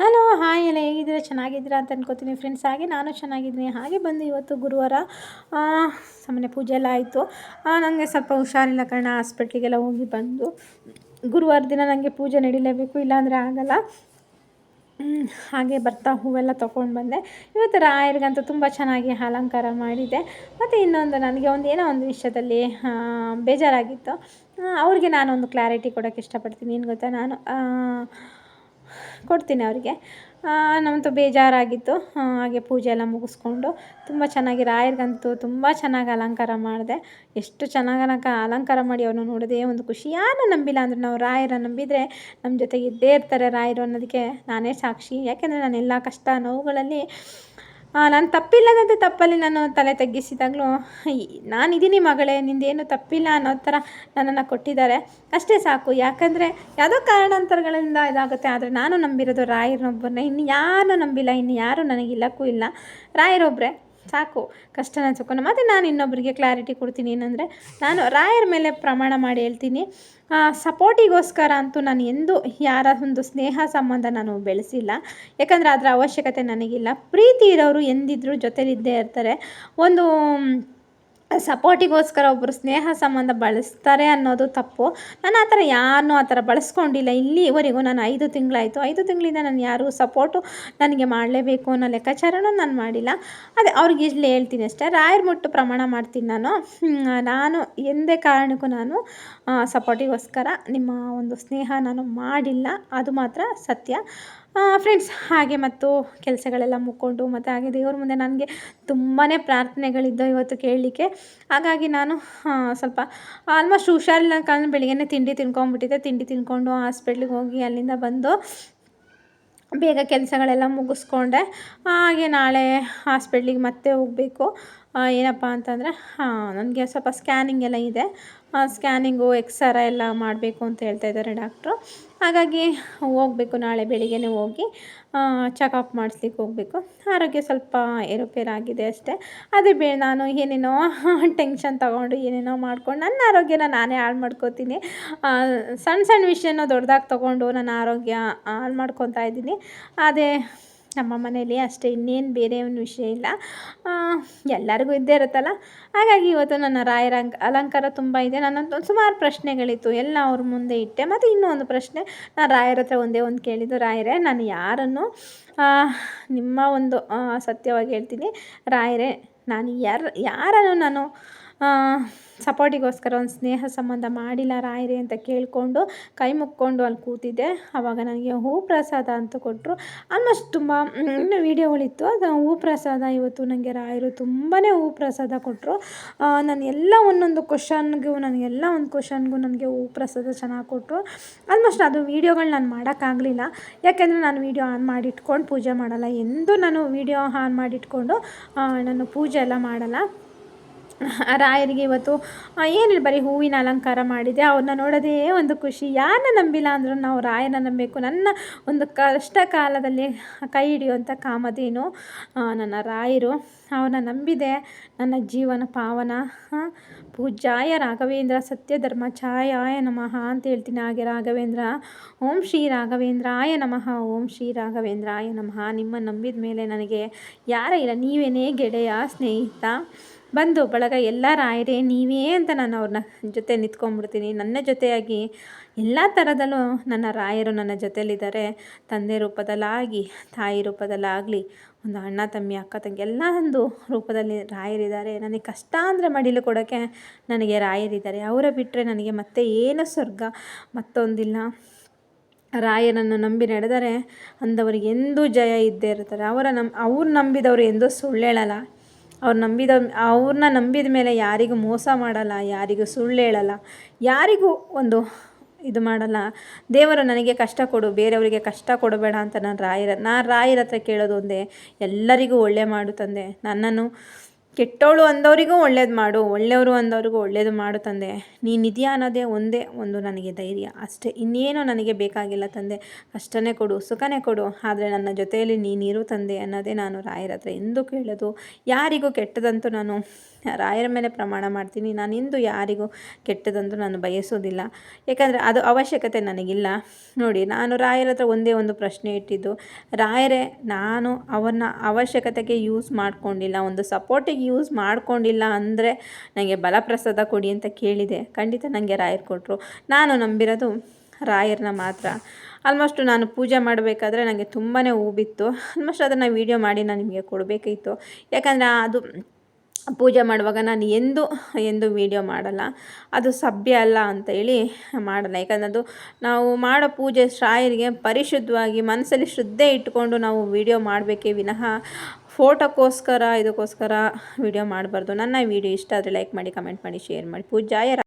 Hello, hi ಎಲ್ಲ ಹೇಗಿದ್ದೀರಾ? ಚೆನ್ನಾಗಿದ್ದೀರಾ ಅಂತ ಅನ್ಕೋತೀನಿ ಫ್ರೆಂಡ್ಸ್ ಹಾಗೆ ನಾನು ಚೆನ್ನಾಗಿದ್ದೀನಿ. ಹಾಗೆ ಬಂದು ಇವತ್ತು ಗುರುವಾರ ಸಾಮಾನ್ಯ ಪೂಜೆ ಎಲ್ಲ ಆಯಿತು. ನನಗೆ ಸ್ವಲ್ಪ ಹುಷಾರಿಲ್ಲ ಕಾರಣ ಹಾಸ್ಪಿಟ್ಲಿಗೆಲ್ಲ ಹೋಗಿ ಬಂದು. ಗುರುವಾರ ದಿನ ನನಗೆ ಪೂಜೆ ನಡೀಲೇಬೇಕು, ಇಲ್ಲಾಂದರೆ ಆಗಲ್ಲ. ಹಾಗೆ ಬರ್ತಾ ಹೂವೆಲ್ಲ ತೊಗೊಂಡು ಬಂದೆ. ಇವತ್ತು ರಾಯರಿಗಂತೂ ತುಂಬ ಚೆನ್ನಾಗಿ ಅಲಂಕಾರ ಮಾಡಿದೆ. ಮತ್ತು ಇನ್ನೊಂದು ನನಗೆ ಒಂದು, ಏನೋ ಒಂದು ವಿಷಯದಲ್ಲಿ ಬೇಜಾರಾಗಿತ್ತು. ಅವ್ರಿಗೆ ನಾನೊಂದು ಕ್ಲಾರಿಟಿ ಕೊಡೋಕ್ಕೆ ಇಷ್ಟಪಡ್ತೀನಿ. ಏನು ಗೊತ್ತಾ? ನಾನು ಕೊಡ್ತೀನಿ ಅವರಿಗೆ. ನಮ್ಮಂತೂ ಬೇಜಾರಾಗಿತ್ತು. ಹಾಗೆ ಪೂಜೆ ಎಲ್ಲ ಮುಗಿಸ್ಕೊಂಡು ತುಂಬ ಚೆನ್ನಾಗಿ ರಾಯರಿಗಂತೂ ತುಂಬ ಚೆನ್ನಾಗಿ ಅಲಂಕಾರ ಮಾಡಿದೆ. ಎಷ್ಟು ಚೆನ್ನಾಗಿ ಅಲಂಕ, ಅಲಂಕಾರ ಮಾಡಿ ಅವನು ನೋಡಿದೆ ಒಂದು ಖುಷಿ ಯಾರನ್ನ ನಂಬಿಲ್ಲ ಅಂದ್ರೆ ನಾವು ರಾಯರ ನಂಬಿದರೆ ನಮ್ಮ ಜೊತೆಗೆ ಇದ್ದೇ ಇರ್ತಾರೆ ರಾಯರು ಅನ್ನೋದಕ್ಕೆ ನಾನೇ ಸಾಕ್ಷಿ. ಯಾಕೆಂದರೆ ನಾನು ಎಲ್ಲ ಕಷ್ಟ ನೋವುಗಳಲ್ಲಿ ನಾನು ತಪ್ಪಿಲ್ಲದಂತೆ ತಪ್ಪಲ್ಲಿ ನಾನು ತಲೆ ತಗ್ಗಿಸಿದಾಗಲೂ ನಾನಿದ್ದೀನಿ ಮಗಳೇ, ನಿಂದೇನು ತಪ್ಪಿಲ್ಲ ಅನ್ನೋ ಥರ ನನ್ನನ್ನು ಕೊಟ್ಟಿದ್ದಾರೆ. ಅಷ್ಟೇ ಸಾಕು. ಯಾಕಂದರೆ ಯಾವುದೋ ಕಾರಣಾಂತರಗಳಿಂದ ಇದಾಗುತ್ತೆ, ಆದರೆ ನಾನು ನಂಬಿರೋದು ರಾಯರನ್ನೊಬ್ಬರನ್ನ ಇನ್ನು ಯಾರನ್ನೂ ನಂಬಿಲ್ಲ, ಇನ್ನು ಯಾರೂ ನನಗಿಲ್ಲಕ್ಕೂ ಇಲ್ಲ. ರಾಯರೊಬ್ಬರೇ ಸಾಕು, ಕಷ್ಟನ ಸುಖನ. ಮತ್ತು ನಾನು ಇನ್ನೊಬ್ಬರಿಗೆ ಕ್ಲಾರಿಟಿ ಕೊಡ್ತೀನಿ ಏನಂದರೆ, ನಾನು ರಾಯರ ಮೇಲೆ ಪ್ರಮಾಣ ಮಾಡಿ ಹೇಳ್ತೀನಿ. ಸಪೋರ್ಟಿಗೋಸ್ಕರ ಅಂತೂ ನಾನು ಎಂದೂ ಯಾರ ಒಂದು ಸ್ನೇಹ ಸಂಬಂಧ ನಾನು ಬೆಳೆಸಿಲ್ಲ. ಯಾಕಂದರೆ ಅದರ ಅವಶ್ಯಕತೆ ನನಗಿಲ್ಲ. ಪ್ರೀತಿ ಇರೋರು ಎಂದಿದ್ದರೂ ಜೊತೆಲಿದ್ದೇ ಇರ್ತಾರೆ. ಒಂದು ಸಪೋರ್ಟಿಗೋಸ್ಕರ ಒಬ್ಬರು ಸ್ನೇಹ ಸಂಬಂಧ ಬಳಸ್ತಾರೆ ಅನ್ನೋದು ತಪ್ಪು. ನಾನು ಆ ಥರ ಯಾರನ್ನೂ ಆ ಥರ ಬಳಸ್ಕೊಂಡಿಲ್ಲ. ಇಲ್ಲಿವರೆಗೂ ನಾನು ಐದು ತಿಂಗಳಾಯಿತು. ಐದು ತಿಂಗಳಿಂದ ನಾನು ಯಾರು ಸಪೋರ್ಟು ನನಗೆ ಮಾಡಲೇಬೇಕು ಅನ್ನೋ ಲೆಕ್ಕಾಚಾರನೂ ನಾನು ಮಾಡಿಲ್ಲ. ಅದೇ ಅವ್ರಿಗೆ ಇಲ್ಲಿ ಹೇಳ್ತೀನಿ ಅಷ್ಟೇ. ರಾಯರ ಮುಟ್ಟು ಪ್ರಮಾಣ ಮಾಡ್ತೀನಿ ನಾನು. ನಾನು ಎಂದೇ ಕಾರಣಕ್ಕೂ ನಾನು ಸಪೋರ್ಟಿಗೋಸ್ಕರ ನಿಮ್ಮ ಒಂದು ಸ್ನೇಹ ನಾನು ಮಾಡಿಲ್ಲ. ಅದು ಮಾತ್ರ ಸತ್ಯ. ಫ್ರೆಂಡ್ಸ್ ಹಾಗೆ ಮತ್ತು ಕೆಲಸಗಳೆಲ್ಲ ಮುಕ್ಕೊಂಡು ಮತ್ತು ಹಾಗೆ ದೇವ್ರ ಮುಂದೆ ನನಗೆ ತುಂಬಾ ಪ್ರಾರ್ಥನೆಗಳಿದ್ದು ಇವತ್ತು ಕೇಳಲಿಕ್ಕೆ. ಹಾಗಾಗಿ ನಾನು ಸ್ವಲ್ಪ ಆಲ್ಮೋಸ್ಟ್ ಹುಷಾರಿಲ್ಲ ಕಾರಣ ಬೆಳಿಗ್ಗೆ ತಿಂಡಿ ತಿನ್ಕೊಂಡ್ಬಿಟ್ಟಿದ್ದೆ. ತಿಂಡಿ ತಿನ್ಕೊಂಡು ಹಾಸ್ಪಿಟ್ಲಿಗೆ ಹೋಗಿ ಅಲ್ಲಿಂದ ಬಂದು ಬೇಗ ಕೆಲಸಗಳೆಲ್ಲ ಮುಗಿಸ್ಕೊಂಡೆ. ಹಾಗೆ ನಾಳೆ ಹಾಸ್ಪಿಟ್ಲಿಗೆ ಮತ್ತೆ ಹೋಗಬೇಕು. ಏನಪ್ಪ ಅಂತಂದರೆ ನನಗೆ ಸ್ವಲ್ಪ ಸ್ಕ್ಯಾನಿಂಗ್ ಎಲ್ಲ ಇದೆ. ಸ್ಕ್ಯಾನಿಂಗು ಎಕ್ಸರ ಎಲ್ಲ ಮಾಡಬೇಕು ಅಂತ ಹೇಳ್ತಾ ಇದ್ದಾರೆ ಡಾಕ್ಟ್ರು ಹಾಗಾಗಿ ಹೋಗಬೇಕು ನಾಳೆ ಬೆಳಿಗ್ಗೆ ಹೋಗಿ ಚೆಕಪ್ ಮಾಡಿಸ್ಲಿಕ್ಕೆ ಹೋಗಬೇಕು. ಆರೋಗ್ಯ ಸ್ವಲ್ಪ ಏರುಪೇರಾಗಿದೆ ಅಷ್ಟೇ. ಅದೇ ಬೇ, ನಾನು ಏನೇನೋ ಟೆನ್ಷನ್ ತಗೊಂಡು ಏನೇನೋ ಮಾಡ್ಕೊಂಡು ನನ್ನ ಆರೋಗ್ಯನ ನಾನೇ ಹಾಳು ಮಾಡ್ಕೋತೀನಿ. ಸಣ್ಣ ಸಣ್ಣ ವಿಷಯನ ದೊಡ್ಡದಾಗಿ ತೊಗೊಂಡು ನನ್ನ ಆರೋಗ್ಯ ಹಾಳು ಮಾಡ್ಕೊತಾ ಇದ್ದೀನಿ. ಅದೇ ನಮ್ಮ ಮನೇಲಿ ಅಷ್ಟೇ, ಇನ್ನೇನು ಬೇರೆ ಒಂದು ವಿಷಯ ಇಲ್ಲ. ಎಲ್ಲರಿಗೂ ಇದ್ದೇ ಇರುತ್ತಲ್ಲ? ಹಾಗಾಗಿ ಇವತ್ತು ನನ್ನ ರಾಯರ ಅಲಂಕಾರ ತುಂಬ ಇದೆ. ನನ್ನದು ಸುಮಾರು ಪ್ರಶ್ನೆಗಳಿತ್ತು. ಎಲ್ಲ ಅವ್ರ ಮುಂದೆ ಇಟ್ಟೆ. ಮತ್ತು ಇನ್ನೂ ಒಂದು ಪ್ರಶ್ನೆ. ನಾನು ರಾಯರ ಹತ್ರ ಒಂದೇ ಒಂದು ಕೇಳಿದ್ದು. ರಾಯರೇ, ನಾನು ಯಾರನ್ನು ನಿಮ್ಮ ಒಂದು ಸತ್ಯವಾಗಿ ಹೇಳ್ತೀನಿ. ರಾಯರೇ, ನಾನು ಯಾರು, ಯಾರನ್ನು ನಾನು ಸಪೋರ್ಟಿಗೋಸ್ಕರ ಒಂದು ಸ್ನೇಹ ಸಂಬಂಧ ಮಾಡಿಲ್ಲ ರಾಯರೇ ಅಂತ ಕೇಳಿಕೊಂಡು ಕೈ ಮುಕ್ಕೊಂಡು ಅಲ್ಲಿ ಕೂತಿದ್ದೆ. ಆವಾಗ ನನಗೆ ಹೂ ಪ್ರಸಾದ ಅಂತ ಕೊಟ್ಟರು ಆಲ್ಮೋಸ್ಟ್ ತುಂಬ ಇನ್ನೂ ವೀಡಿಯೋಗಳಿತ್ತು ಅದು ಹೂ ಪ್ರಸಾದ ಇವತ್ತು ನನಗೆ ರಾಯರು ತುಂಬಾ ಹೂ ಪ್ರಸಾದ ಕೊಟ್ಟರು ನಾನು ಎಲ್ಲ ಒಂದೊಂದು ಕ್ವಶನ್ಗೂ ನನಗೆಲ್ಲ ಒಂದು ಕ್ವಶನ್ಗೂ ನನಗೆ ಹೂ ಪ್ರಸಾದ ಚೆನ್ನಾಗಿ ಕೊಟ್ಟರು ಆಲ್ಮೋಸ್ಟ್ ಅದು ವೀಡಿಯೋಗಳು ನಾನು ಮಾಡೋಕ್ಕಾಗಲಿಲ್ಲ. ಯಾಕೆಂದರೆ ನಾನು ವೀಡಿಯೋ ಆನ್ ಮಾಡಿಟ್ಕೊಂಡು ಪೂಜೆ ಮಾಡಲ್ಲ. ಎಂದು ನಾನು ವೀಡಿಯೋ ಆನ್ ಮಾಡಿಟ್ಕೊಂಡು ನಾನು ಪೂಜೆ ಎಲ್ಲ ಮಾಡಲ್ಲ. ರಾಯರಿಗೆ ಇವತ್ತು ಏನಿಲ್ಲ ಬರೀ ಹೂವಿನ ಅಲಂಕಾರ ಮಾಡಿದೆ. ಅವ್ರನ್ನ ನೋಡೋದೇ ಒಂದು ಖುಷಿ. ಯಾರನ್ನ ನಂಬಿಲ್ಲ ಅಂದರೂ ನಾವು ರಾಯನ ನಂಬಬೇಕು. ನನ್ನ ಒಂದು ಕಷ್ಟ ಕಾಲದಲ್ಲಿ ಕೈ ಹಿಡಿಯುವಂಥ ಕಾಮಧೇನು ನನ್ನ ರಾಯರು ಅವನ್ನ ನಂಬಿದೆ. ನನ್ನ ಜೀವನ ಪಾವನ ಪೂಜಾಯ ರಾಘವೇಂದ್ರ ಸತ್ಯ ಧರ್ಮ ಛಾಯಾಯ ನಮಃ ಅಂತ ಹೇಳ್ತೀನಿ. ಹಾಗೆ ರಾಘವೇಂದ್ರ, ಓಂ ಶ್ರೀ ರಾಘವೇಂದ್ರ ಆಯ ನಮಃ, ಓಂ ಶ್ರೀ ರಾಘವೇಂದ್ರ ಆಯ ನಮಃ. ನಿಮ್ಮ ನಂಬಿದ ಮೇಲೆ ನನಗೆ ಯಾರ ಇಲ್ಲ. ನೀವೇನೇ ಗೆಳೆಯ, ಸ್ನೇಹಿತ ಬಂದು ಬಳಗ ಎಲ್ಲ ರಾಯರೇ ನೀವೇ ಅಂತ ನಾನು ಅವ್ರನ್ನ ಜೊತೆ ನಿಂತ್ಕೊಂಡ್ಬಿಡ್ತೀನಿ ನನ್ನ ಜೊತೆಯಾಗಿ ಎಲ್ಲ ಥರದಲ್ಲೂ ನನ್ನ ರಾಯರು ನನ್ನ ಜೊತೆಯಲ್ಲಿದ್ದಾರೆ. ತಂದೆ ರೂಪದಲ್ಲಾಗಿ, ತಾಯಿ ರೂಪದಲ್ಲಾಗಲಿ, ಒಂದು ಅಣ್ಣ, ತಮ್ಮಿ, ಅಕ್ಕ, ತಂಗಿ ಎಲ್ಲ ಒಂದು ರೂಪದಲ್ಲಿ ರಾಯರಿದ್ದಾರೆ. ನನಗೆ ಕಷ್ಟ ಅಂದರೆ ಮಡಿಲು ಕೊಡೋಕ್ಕೆ ನನಗೆ ರಾಯರಿದ್ದಾರೆ. ಅವರ ಬಿಟ್ಟರೆ ನನಗೆ ಮತ್ತೆ ಏನು ಸ್ವರ್ಗ? ಮತ್ತೊಂದಿಲ್ಲ. ರಾಯರನ್ನು ನಂಬಿ ನಡೆದರೆ ಅಂದವರಿಗೆ ಎಂದೂ ಜಯ ಇದ್ದೇ ಇರ್ತಾರೆ ಅವರ ನಂ ಅವ್ರು ನಂಬಿದವರು ಎಂದೂ ಸುಳ್ಳು ಹೇಳಲ್ಲ ಅವ್ರು ನಂಬಿದ ಅವ್ರನ್ನ ನಂಬಿದ ಮೇಲೆ ಯಾರಿಗೂ ಮೋಸ ಮಾಡಲ್ಲ, ಯಾರಿಗೂ ಸುಳ್ಳು ಹೇಳಲ್ಲ, ಯಾರಿಗೂ ಒಂದು ಇದು ಮಾಡಲ್ಲ. ದೇವರು ನನಗೆ ಕಷ್ಟ ಕೊಡು, ಬೇರೆಯವರಿಗೆ ಕಷ್ಟ ಕೊಡಬೇಡ ಅಂತ ನಾನು ರಾಯರ ನಾನು ರಾಯರ ಹತ್ರ ಕೇಳೋದು ಒಂದೇ, ಎಲ್ಲರಿಗೂ ಒಳ್ಳೆ ಮಾಡು ತಂದೆ. ನನ್ನನ್ನು ಕೆಟ್ಟವಳು ಅಂದವರಿಗೂ ಒಳ್ಳೇದು ಮಾಡು, ಒಳ್ಳೆಯವರು ಅಂದವರಿಗೂ ಒಳ್ಳೇದು ಮಾಡು ತಂದೆ. ನೀನಿದೆಯಾ ಅನ್ನೋದೇ ಒಂದೇ ಒಂದು ನನಗೆ ಧೈರ್ಯ. ಅಷ್ಟೇ, ಇನ್ನೇನು ನನಗೆ ಬೇಕಾಗಿಲ್ಲ ತಂದೆ. ಕಷ್ಟನೇ ಕೊಡು, ಸುಖನೇ ಕೊಡು. ಆದರೆ ನನ್ನ ಜೊತೆಯಲ್ಲಿ ನೀನಿರು ತಂದೆ ಅನ್ನೋದೇ ನಾನು ರಾಯರ ಹತ್ರ ಎಂದು ಕೇಳೋದು. ಯಾರಿಗೂ ಕೆಟ್ಟದಂತೂ ನಾನು ರಾಯರ ಮೇಲೆ ಪ್ರಮಾಣ ಮಾಡ್ತೀನಿ. ನಾನು ಇಂದು ಯಾರಿಗೂ ಕೆಟ್ಟದಂತೂ ನಾನು ಬಯಸೋದಿಲ್ಲ. ಯಾಕಂದರೆ ಅದು ಅವಶ್ಯಕತೆ ನನಗಿಲ್ಲ. ನೋಡಿ, ನಾನು ರಾಯರ ಹತ್ರ ಒಂದೇ ಒಂದು ಪ್ರಶ್ನೆ ಇಟ್ಟಿದ್ದು, ರಾಯರೇ, ನಾನು ಅವನ್ನ ಅವಶ್ಯಕತೆಗೆ ಯೂಸ್ ಮಾಡಿಕೊಂಡಿಲ್ಲ. ಒಂದು ಸಪೋರ್ಟಿಗೆ ಯೂಸ್ ಮಾಡ್ಕೊಂಡಿಲ್ಲ ಅಂದರೆ ನನಗೆ ಬಲಪ್ರಸಾದ ಕೊಡಿ ಅಂತ ಕೇಳಿದೆ. ಖಂಡಿತ ನನಗೆ ರಾಯರು ಕೊಟ್ಟರು ನಾನು ನಂಬಿರೋದು ರಾಯರನ್ನ ಮಾತ್ರ. ಆಲ್ಮೋಸ್ಟು ನಾನು ಪೂಜೆ ಮಾಡಬೇಕಾದ್ರೆ ನನಗೆ ತುಂಬಾ ಹೂ ಬಿತ್ತು. ಆಲ್ಮೋಸ್ಟ್ ಅದನ್ನು ವೀಡಿಯೋ ಮಾಡಿ ನಾನು ನಿಮಗೆ ಕೊಡಬೇಕಿತ್ತು ಯಾಕಂದರೆ ಅದು ಪೂಜೆ ಮಾಡುವಾಗ ನಾನು ಎಂದು ಎಂದು ವೀಡಿಯೋ ಮಾಡಲ್ಲ. ಅದು ಸಭ್ಯ ಅಲ್ಲ ಅಂತ ಹೇಳಿ ಮಾಡಲ್ಲ. ಯಾಕಂದರೆ ಅದು ನಾವು ಮಾಡೋ ಪೂಜೆ ಶ್ರಾಯರಿಗೆ ಪರಿಶುದ್ಧವಾಗಿ ಮನಸ್ಸಲ್ಲಿ ಶ್ರದ್ಧೆ ಇಟ್ಕೊಂಡು ನಾವು ವೀಡಿಯೋ ಮಾಡಬೇಕೇ ವಿನಃ ಫೋಟೋಕ್ಕೋಸ್ಕರ ಇದಕ್ಕೋಸ್ಕರ ವೀಡಿಯೋ ಮಾಡಬಾರ್ದು. ನನ್ನ ವೀಡಿಯೋ ಇಷ್ಟ ಆದರೆ ಲೈಕ್ ಮಾಡಿ ಕಮೆಂಟ್ ಮಾಡಿ ಶೇರ್ ಮಾಡಿ. ಪೂಜಾಯ